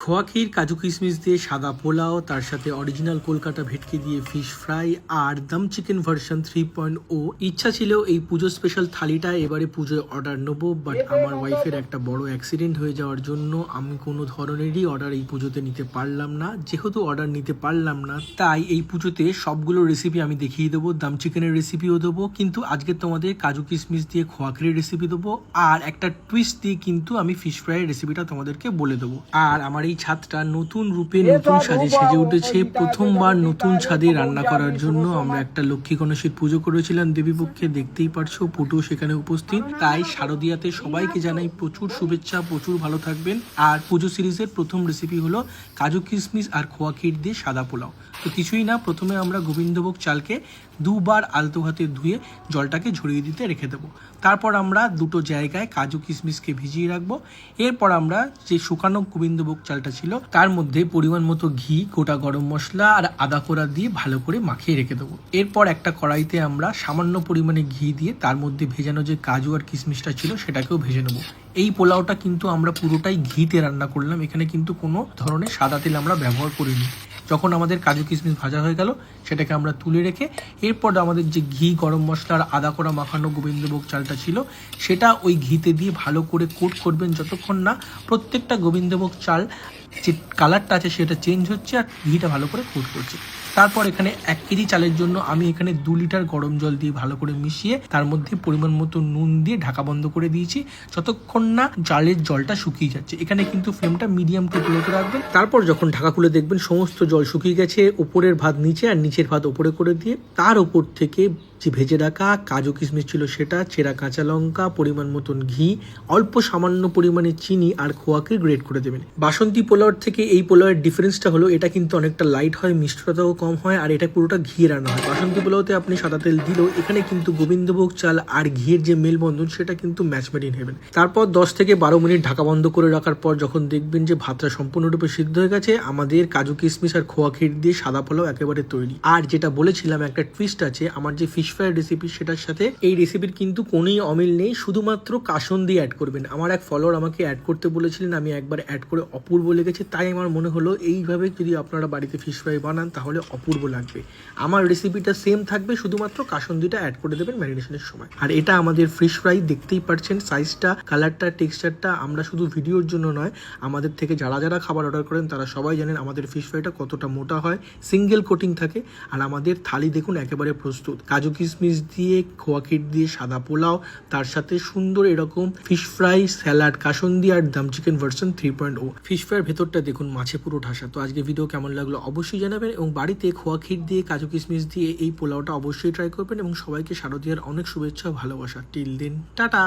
খোয়া ক্ষীর কাজু কিশমিশ দিয়ে সাদা পোলাও তার সাথে অরিজিনাল কলকাতা ভেটকি দিয়ে ফিশ ফ্রাই আর dum chicken version three point o ইচ্ছা ছিল এই পুজো স্পেশাল থালিটা এবারে পুজোয় অর্ডার নেব বাট আমার ওয়াইফের একটা বড় অ্যাক্সিডেন্ট হয়ে যাওয়ার জন্য আমি কোনো ধরনেরই অর্ডার এই পুজোতে নিতে পারলাম না। যেহেতু অর্ডার নিতে পারলাম না তাই এই পুজোতে সবগুলো রেসিপি আমি দেখিয়ে দেবো দাম চিকেনের রেসিপিও দেবো কিন্তু আজকে তোমাদের কাজু কিশমিশ দিয়ে খোয়া ক্ষীরের রেসিপি দেবো আর একটা টুইস্ট দিয়ে কিন্তু আমি ফিশ ফ্রাইয়ের রেসিপিটা তোমাদেরকে বলে দেবো। আর আমার এই ছাদটা নতুন রূপে নতুন সাজে সেজে উঠেছে। প্রথমবার নতুন ছাদে রান্না করার জন্য আমরা একটা লক্ষ্মী গণেশের পুজো করেছিলাম। দেবীপক্ষে দেখতেই পারছ পুটু সেখানে উপস্থিত। তাই শারদীয়াতে সবাইকে জানাই প্রচুর শুভেচ্ছা প্রচুর ভালো থাকবেন। আর পুজো সিরিজের প্রথম রেসিপি হলো কাজু কিশমিশ আর খোয়া ক্ষীর দিয়ে সাদা পোলাও। তো কিছুই না প্রথমে আমরা গোবিন্দভোগ চালকে দুবার আলতো হাতে ধুয়ে জলটাকে ঝরিয়ে দিতে রেখে দেবো। তারপর আমরা দুটো জায়গায় কাজু কিশমিশকে ভিজিয়ে রাখব। এরপর আমরা যে শুকানো গোবিন্দভোগ চালটা ছিল, তার মধ্যে পরিমাণ মতো ঘি, গোটা গরম মশলা আর আদা কোড়া দিয়ে ভালো করে মাখিয়ে রেখে দেবো। এরপর একটা কড়াইতে আমরা সামান্য পরিমাণে ঘি দিয়ে তার মধ্যে ভেজানো যে কাজু আর কিশমিশটা ছিল, সেটাকেও ভেজে নেব। এই পোলাওটা কিন্তু আমরা পুরোটাই ঘিতে রান্না করলাম, এখানে কিন্তু কোনো ধরনের সাদা তেল আমরা ব্যবহার করিনি। যখন আমাদের কাজু কিশমিশ ভাজা হয়ে গেল, সেটাকে আমরা তুলে রেখে, এরপর আমাদের যে ঘি, গরম মশলার আদা করা মাখানো গোবিন্দভোগ চালটা ছিল, সেটা ওই ঘিতে দিয়ে ভালো করে কোট করবেন যতক্ষণ না প্রত্যেকটা গোবিন্দভোগ চাল যে কালারটা আছে সেটা চেঞ্জ হচ্ছে আর ঘিটা ভালো করে কোট করছে। তারপর এখানে এক কেজি চালের জন্য আমি এখানে দু লিটার গরম জল দিয়ে ভালো করে মিশিয়ে তার মধ্যে পরিমাণ মতো নুন দিয়ে ঢাকা বন্ধ করে দিয়েছি, যতক্ষণ না চালের জলটা শুকিয়ে যাচ্ছে। এখানে কিন্তু ফ্লেমটা মিডিয়াম টু লোতে রাখবেন। তারপর যখন ঢাকা খুলে দেখবেন সমস্ত জল শুকিয়ে গেছে উপরের ভাত নিচে আর নিচের ভাত উপরে করে দিয়ে। তার উপর থেকে যে ভেজে রাখা কাজু কিশমিশ ছিল সেটা, চেরা কাঁচা লঙ্কা, পরিমাণ মতন ঘি, অল্প সামান্য পরিমাণে চিনি আর খোয়াকে গ্রেট করে দেবেন। বাসন্তী পোলাওয়ার থেকে এই পোলাওয়ের ডিফারেন্সটা হলো, এটা কিন্তু অনেকটা লাইট হয়, মিষ্টতাও কম হয়, আর এটা পুরোটা ঘি রান্না হয়। বাসন্তী পোলাওতে আপনি সাদা তেল দিলেও এখানে কিন্তু গোবিন্দভোগ চাল আর ঘিয়ের যে মেলবন্ধন, সেটা কিন্তু ম্যাচ মেড ইন হেভেন তারপর দশ থেকে বারো মিনিট ঢাকা বন্ধ করে রাখার পর যখন দেখবেন যে ভাতটা সম্পূর্ণরূপে সিদ্ধ হয়ে গেছে, আমাদের কাজু কিশমিশ আর খোয়া ক্ষীর দিয়ে সাদা পোলাও একেবারে তৈরি। আর যেটা বলেছিলাম, একটা টুইস্ট আছে, আমার যে ফিশ ফ্রাই রেসিপি সেটার সাথে এই রেসিপির কিন্তু কোনোই অমিল নেই, শুধুমাত্র কাসন দিয়ে অ্যাড করবেন। আমার এক ফলোয়ার আমাকে অ্যাড করতে বলেছিলেন, আমি একবার অ্যাড করে অপূর্ব লেগেছে, তাই আমার মনে হলো এইভাবে যদি আপনারা বাড়িতে ফিশ ফ্রাই বানান তাহলে অপূর্ব লাগবে। আমার রেসিপিটা সেম থাকবে, শুধুমাত্র কাসন্দিটা অ্যাড করে দেবেন ম্যারিনেশনের সময়। আর এটা আমাদের ফিশ ফ্রাই দেখতেই পারছেন সাইজটা কালারটা টেক্সচারটা আমরা শুধু ভিডিওর জন্য নয়, আমাদের থেকে যারা যারা খাবার অর্ডার করেন, তারা সবাই জানেন আমাদের ফিশ ফ্রাইটা কতটা মোটা হয় সিঙ্গেল কোটিং থাকে, আর আমাদের থালি দেখুন একেবারে প্রস্তুত। কাজু কিশমিশ দিয়ে, খোয়া ক্ষীর দিয়ে, সাদা পোলাও, তার সাথে সুন্দর এরকম ফিশ ফ্রাই স্যালাড কাসন্দি, আর dum chicken version three point o fish ফ্রাইয়ের ভেতরটা দেখুন, মাছে পুরো ঠাসা তো আজকে ভিডিও কেমন লাগল অবশ্যই জানাবেন এবং বাড়িতে খোয়া ক্ষীর দিয়ে, কাজু কিশমিশ দিয়ে এই পোলাওটা অবশ্যই ট্রাই করবেন এবং সবাইকে শারদীয়ার অনেক শুভেচ্ছা ভালোবাসা। টিল দিন টাটা!